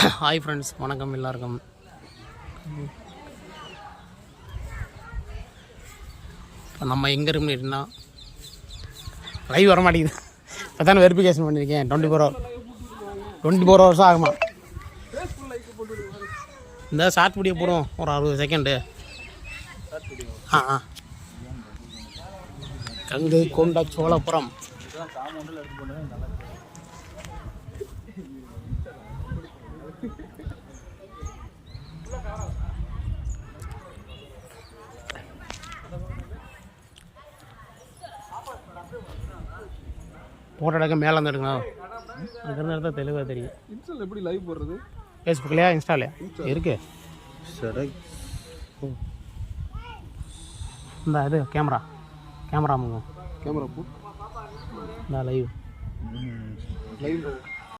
Hi friends வணக்கம் எல்லாருக்கும். இப்போ நம்ம எங்கே இருக்கோம்னா லைவ் வர மாட்டேங்குது. இப்போ தானே வெரிஃபிகேஷன் பண்ணியிருக்கேன் twenty four hour twenty four ஹவர்ஸாக ஆகுமா? இந்த ஷார்ட் வீடியோ போடுவோம். ஒரு அறுபது செகண்டு ஆ ஆ. கங்கை கொண்ட சோழபுரம். போட்டோ எடுக்க மேலே இருந்து எடுக்கணும். அங்கேருந்து எடுத்தால் தெளிவாக தெரியும். இன்ஸ்டால் எப்படி லைவ் போடுறது? ஃபேஸ்புக்லையா இன்ஸ்டாலையா? இருக்கு. சரி இந்த இது கேமரா. கேமரா கேமரா போ. இந்த லைவ் லைவ்